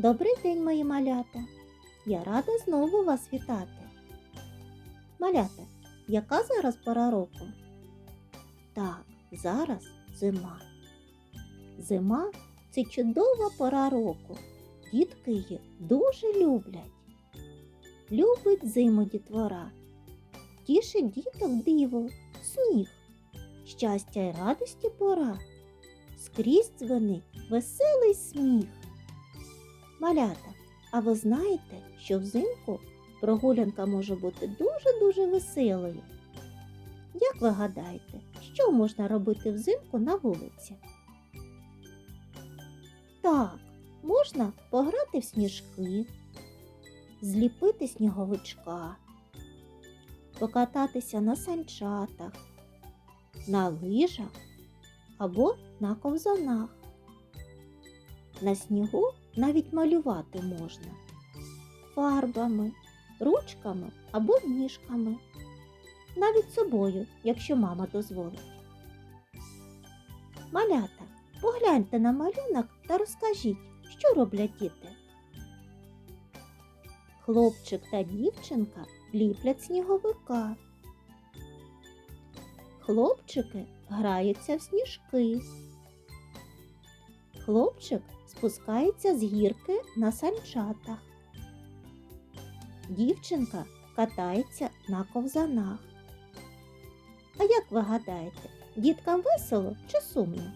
Добрий день, мої малята. Я рада знову вас вітати. Малята, яка зараз пора року? Так, зараз зима. Зима це чудова пора року. Дітки її дуже люблять. Любить зиму дітвора. Тішить діток диво, сніг. Щастя й радості пора. Скрізь дзвонить веселий сміх. Малята, а ви знаєте, що взимку прогулянка може бути дуже-дуже веселою? Як ви гадаєте, що можна робити взимку на вулиці? Так, можна пограти в сніжки, зліпити сніговичка, покататися на санчатах, на лижах або на ковзанах. На снігу навіть малювати можна фарбами, ручками або ніжками, навіть собою, якщо мама дозволить. Малята, погляньте на малюнок та розкажіть, що роблять діти. Хлопчик та дівчинка ліплять сніговика. Хлопчики граються в сніжки. Хлопчик спускається з гірки на санчатах. Дівчинка катається на ковзанах. А як ви гадаєте, діткам весело чи сумно?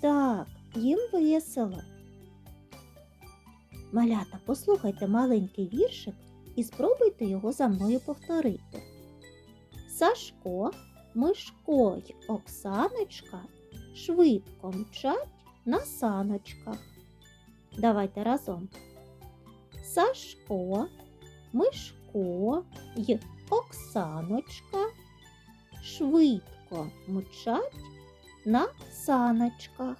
Так, їм весело. Малята, послухайте маленький віршик і спробуйте його за мною повторити. Сашко, Мишко й Оксаночка швидко мчать на саночках. Давайте разом. Сашко, Мишко й Оксаночка швидко мчать на саночках.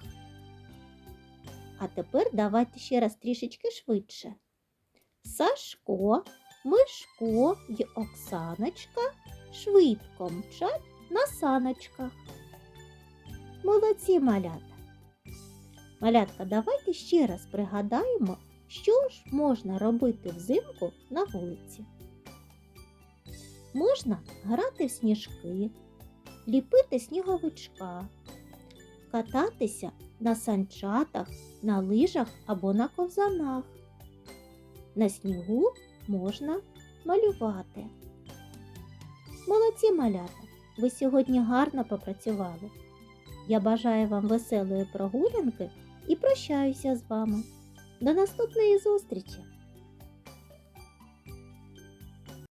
А тепер давайте ще раз трішечки швидше. Сашко, Мишко й Оксаночка швидко мчать на саночках. Молодці малята! Малятка, давайте ще раз пригадаємо, що ж можна робити взимку на вулиці. Можна грати в сніжки, ліпити сніговичка, кататися на санчатах, на лижах або на ковзанах. На снігу можна малювати. Молодці малята! Ви сьогодні гарно попрацювали. Я бажаю вам веселої прогулянки і прощаюся з вами. До наступної зустрічі!